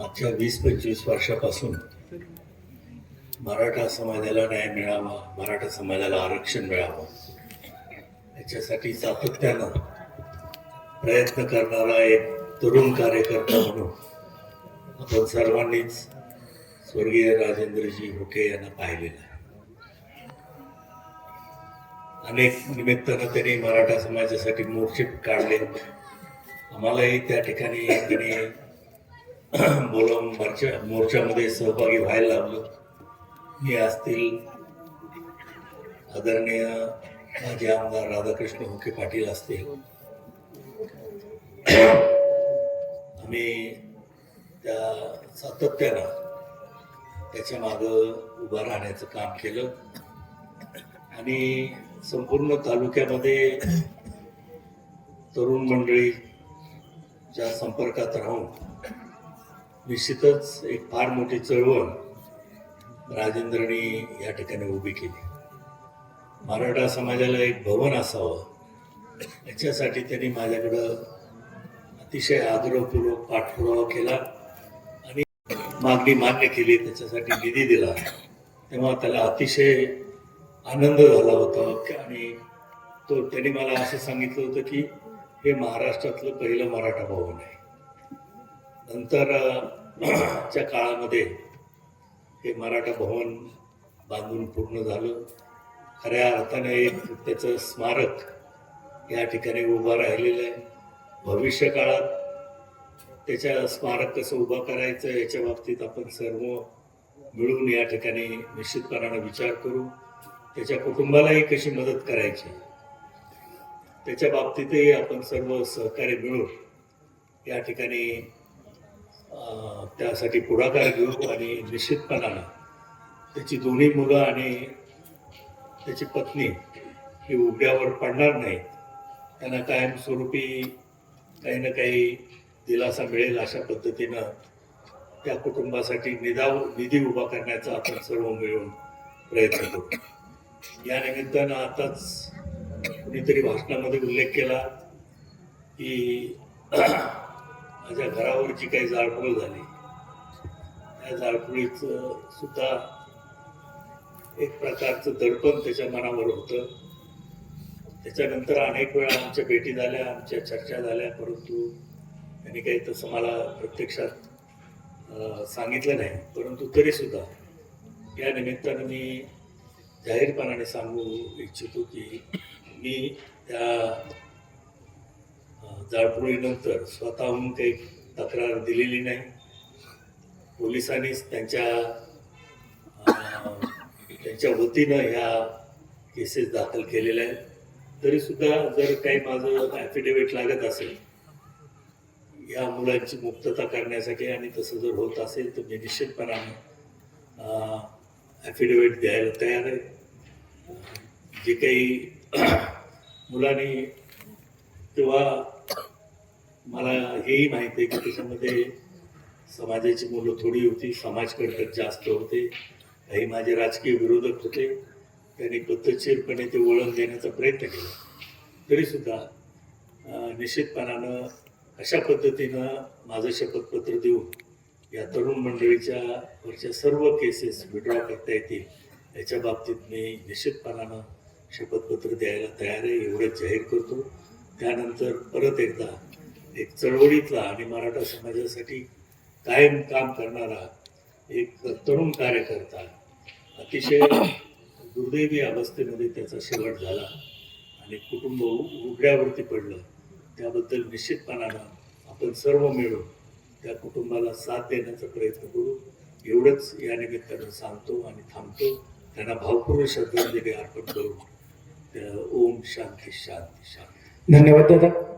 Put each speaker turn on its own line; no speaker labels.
मागच्या वीस पंचवीस वर्षापासून मराठा समाजाला न्याय मिळावा मराठा समाजाला आरक्षण मिळावं याच्यासाठी सातत्यानं प्रयत्न करणारा एक तरुण कार्यकर्ता म्हणून आपण सर्वांनीच स्वर्गीय राजेंद्रजी हुके यांना पाहिलेलं आहे. अनेक निमित्तानं त्यांनी मराठा समाजासाठी मोर्चे काढले आम्हालाही त्या ठिकाणी त्यांनी बोलवून मोर्चा मोर्चामध्ये सहभागी व्हायला लागलो. मी असतील आदरणीय माझे आमदार राधाकृष्ण हुके पाटील असतील. आम्ही त्या सातत्यानं त्याच्या मागं उभं राहण्याचं काम केलं. आणि संपूर्ण तालुक्यामध्ये तरुण मंडळीच्या संपर्कात राहून निश्चितच एक फार मोठी चळवळ राजेंद्रनी या ठिकाणी उभी केली. मराठा समाजाला एक भवन असावं याच्यासाठी त्यांनी माझ्याकडं अतिशय आग्रहपूर्वक पाठपुरावा केला आणि मागणी मान्य केली त्याच्यासाठी निधी दिला. तेव्हा त्याला अतिशय आनंद झाला होता आणि तो त्यांनी मला असं सांगितलं होतं की हे महाराष्ट्रातलं पहिलं मराठा भवन आहे. नंतर च्या काळामध्ये हे मराठा भवन बांधून पूर्ण झालं. खऱ्या अर्थाने एक त्याचं स्मारक या ठिकाणी उभं राहिलेलं आहे. भविष्य काळात त्याच्या स्मारक कसं उभं करायचं याच्या बाबतीत आपण सर्व मिळून या ठिकाणी निश्चितपणानं विचार करू. त्याच्या कुटुंबालाही कशी मदत करायची? त्याच्या बाबतीतही आपण सर्व सहकार्य मिळून या ठिकाणी त्यासाठी पुढाकार घेऊ आणि निश्चितपणानं त्याची दोन्ही मुलं आणि त्याची पत्नी ही उघड्यावर पडणार नाहीत. त्यांना कायमस्वरूपी काही ना काही दिलासा मिळेल अशा पद्धतीनं त्या कुटुंबासाठी निदाव निधी उभा करण्याचा आपण सर्व मिळून प्रयत्न करू. या निमित्तानं आताच कुणीतरी भाषणामध्ये उल्लेख केला की माझ्या घरावरची काही जाळपोळ झाली. त्या जाळपोळीचं सुद्धा एक प्रकारचं दडपण त्याच्या मनावर होतं. त्याच्यानंतर अनेक वेळा आमच्या भेटी झाल्या आमच्या चर्चा झाल्या परंतु त्यांनी काही तसं मला प्रत्यक्षात सांगितलं नाही. परंतु तरीसुद्धा या निमित्तानं मी जाहीरपणाने सांगू इच्छितो की मी त्या जाळपोळीनंतर स्वतःहून काही तक्रार दिलेली नाही. पोलिसांनीच त्यांच्या त्यांच्या वतीनं ह्या केसेस दाखल केलेल्या आहेत. तरीसुद्धा जर काही माझं ॲफिडेविट लागत असेल या मुलांची मुक्तता करण्यासाठी आणि तसं जर होत असेल तर मी निश्चितपणाने ॲफिडेविट द्यायला तयार आहे. जे काही मुलांनी तेव्हा मला हेही माहिती आहे की त्याच्यामध्ये समाजाची मुलं थोडी होती समाजकडे जास्त होते. काही माझे राजकीय विरोधक होते. त्यांनी पद्धतशीरपणे ते वळण देण्याचा प्रयत्न केला. तरीसुद्धा निश्चितपणानं अशा पद्धतीनं माझं शपथपत्र देऊन या तरुण मंडळीच्या वरच्या सर्व केसेस विड्रॉ करता येतील याच्या बाबतीत मी निश्चितपणानं शपथपत्र द्यायला तयार आहे एवढंच जाहीर करतो. त्यानंतर परत एकदा एक चळवळीतला आणि मराठा समाजासाठी कायम काम करणारा एक तरुण कार्यकर्ता अतिशय दुर्दैवी अवस्थेमध्ये त्याचा शेवट झाला आणि कुटुंब उघड्यावरती पडलं. त्याबद्दल निश्चितपणानं आपण सर्व मिळून त्या कुटुंबाला साथ देण्याचा प्रयत्न करू. एवढंच या निमित्तानं सांगतो आणि थांबतो. त्यांना भावपूर्ण श्रद्धांजली अर्पण करू त्या ओम शांती शांती शांती.
धन्यवाद दादा.